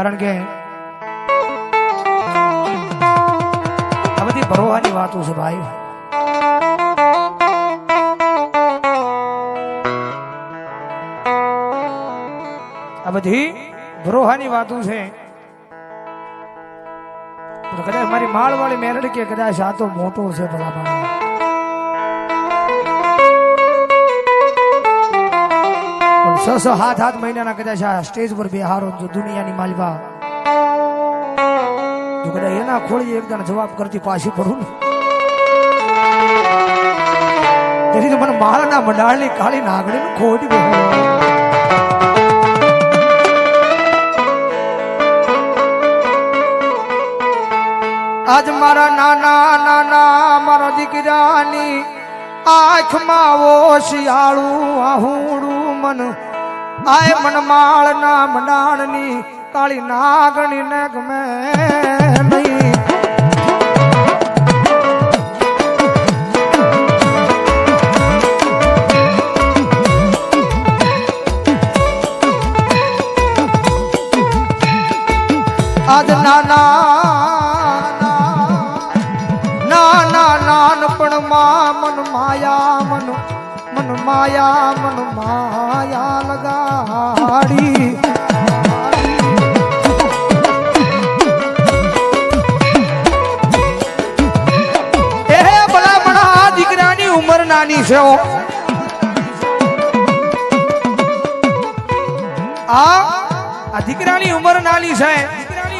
કારણ કે આ બધી ભરવાની વાતો છે ભાઈ. આ બધી ભરોહાની વાતો છે. કદાચ મારી માળવાળી મેરડ કે કદાચ આ તો મોટો છે ભલા છ છ સાત હાથ મહિનાના કદાચ આ સ્ટેજ પર બેહારો જો દુનિયાની માલવા જો કદાચ એના ખોળી એકદમ જવાબ કરતી પાછી પડું ને તેથી તો મને મારાના મંડાળની કાળી નાગણી ખોટી. આજ મારા નાના નાના મારા દીકરાની આંખમાં ઓશિયાળું આહુડું મન આય મનમાળ માળના મંડાણની કાળી નાગણી ને ગમે નહીં. આજ નાના નાના નાનપણમાં મન માયા માયા મન માયા લગાડી. એ ભલામણ, આ દીકરાની ઉંમર નાની છે આ દીકરાની ઉંમર નાની છે.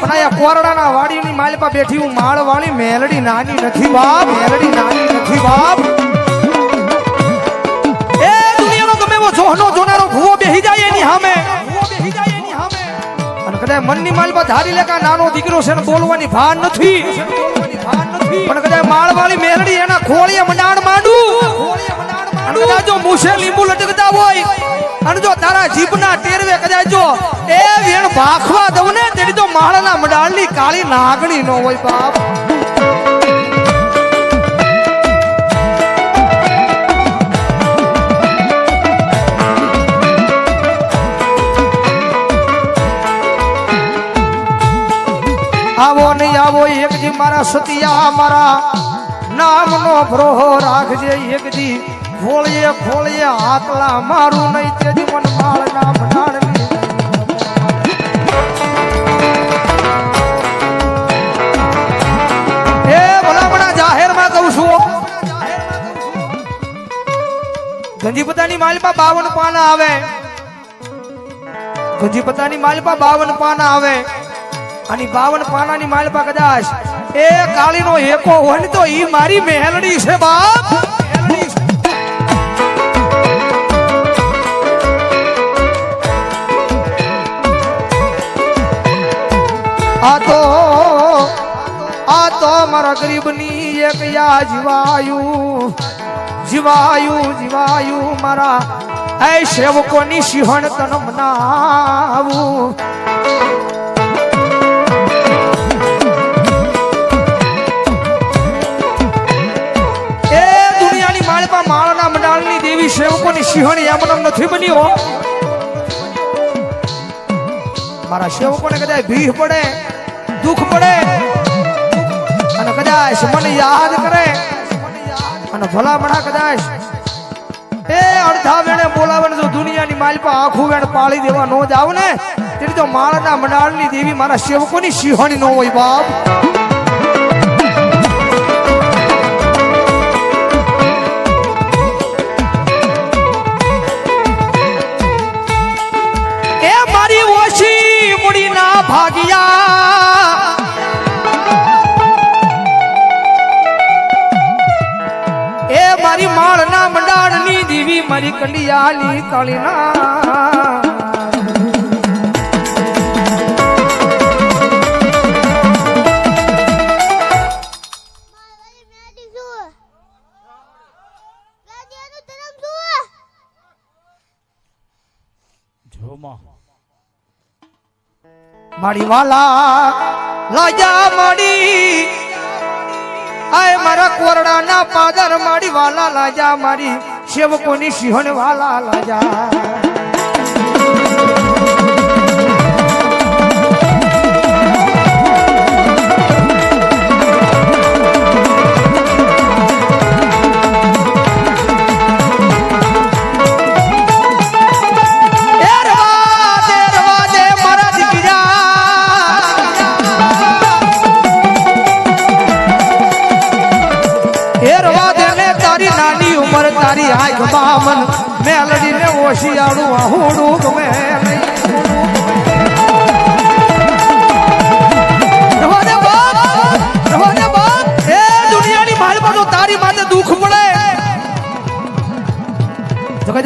પણ આ કોરડાના વાડીની માલપા બેઠી, હું માળ વાળી મેલડી નાની નથી બાપ, મેલડી નાની નથી બાપ. દુનિયાનો ગમે જોનારો ભૂવો બેહી જાય એની સામે અને કદાચ મનની માલમાં ધારી લેકા નાનો દીકરો છે ને બોલવાની ભાન નથી. પણ કદાચ માળ મેરડી એના ખોળીએ મંડાણ માંડું. અને જો મૂછે લીંબુ લટકતા હોય, અને જો તારા જીભના ટેરવે કદાચ જો એ વેણ ભાખવા દઉં ને, તેની તો માળના મંડાળની કાળી નાગણી નો હોય બાપ. આવો નહીં આવો એકજી મારા સતિયા, મારા નામનો ભ્રોહો રાખજે એકજી ખોળીએ ખોળીએ હાથલા મારું નહીં તેજી મન માળ નામ નાણની એ જાહેરમાં કહું છું ગંજીપતાની માલપા બાવન પાના આવે. ગંજીપતાની માલપા બાવન પાના આવે. અને બાવન પાનાની માલપા કદાચ. એ કાળીનો એકો હોય તો ઈ મારી મેલડી છે બાપ. આ તો આ તો મારા ગરીબની એક યા જીવાયું. જીવાયું જીવાયું મારા. એ સેવકોની સિંહણ તન મનાવું સેવકોની સિંહણી એમનેમ નથી બન્યો? મારા સેવકોને કદાચ ભીખ પડે, દુઃખ પડે, અને કદાચ મને યાદ કરે, અને ભલામણા કદાચ એ અડધા વેણે બોલાવે જો દુનિયાની માલપા આખું વેણ પાળી દેવા નો આવ ને, તેની તો માળના મંડાળની દેવી મારા સેવકોની સિંહણી નો હોય બાપ. મારી માળ ના મંડાળની દીવી મારી કંડિયાલી કાળીના. મારી વાલા લાજા માડી આય મારા કોરડાના પાદર માડી વાલા લાજા મારી. સેવકોની સિંહણ વાલા લાજા. મન મેલડીને ઓશિયાળું આહુડું ગમે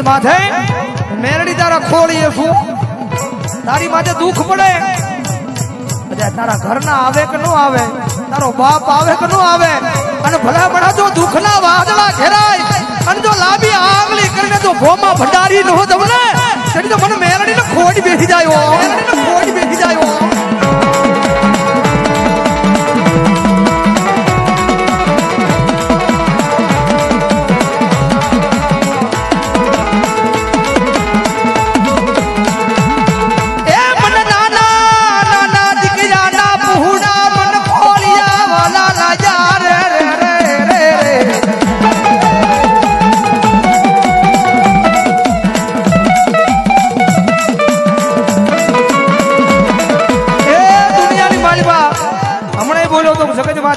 માથે મેરડી તારા ખોળીએ છું. તારી માથે દુઃખ પડે. તારા ઘરના આવે કે ન આવે? તારો બાપ આવે કે ન આવે? અને ભલા ભલા જો દુઃખના વાદળા ઘેરાય અને જો લાંબી આંગળી કરીને તો ભોમાં ભંડારી નો તમને ને તો મને મેરડીને ખોટ બેસી જાય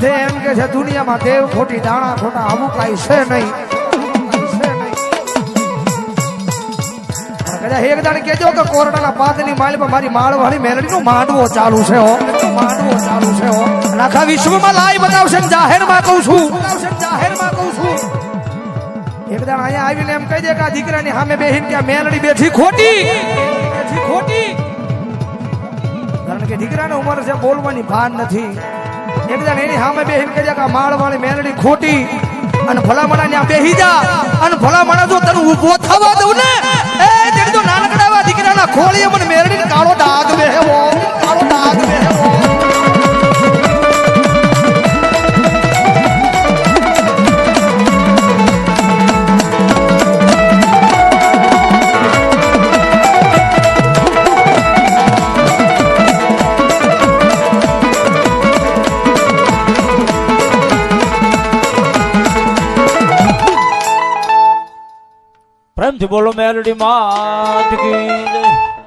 તો જગત એમ કે છે, દુનિયામાં દેવ ખોટી, દાણા ખોટા આવું કાંઈ છે નહીં. છે કદાચ એક દાણ કહેજો કે કોરડાના પાતની માલિકા મારી માળવાળી મેલડીનો માંડવો ચાલુ છે, હો. માંડવો ચાલુ છે, હો. આખા વિશ્વમાં લાઈ બતાવશે જાહેરમાં કહું છું જાહેરમાં કહું છું. એક દાણ અહીંયા આવીને એમ કહી દે કે આ દીકરાની સામે બેહીને કે મેલડી બેઠી ખોટી. બેઠી ખોટી. કારણ કે દીકરાને ઉંમર છે બોલવાની ભાન નથી. એક દાડ એની સામે બેહીને કહી કે માળવાળી મેલડી ખોટી અને ભલામણા ત્યાં બેહી જા. અને ભલામણા જો તને ઊભો થવા દઉં ને, એ તેની તો નાનકડા એવા દીકરાના ખોળીએ મને મેલડી કાળો ડાઘ બેહવો કાળો ડાઘ બેહેવો પ્રેમથી બોલો મેલડી માત કી જય.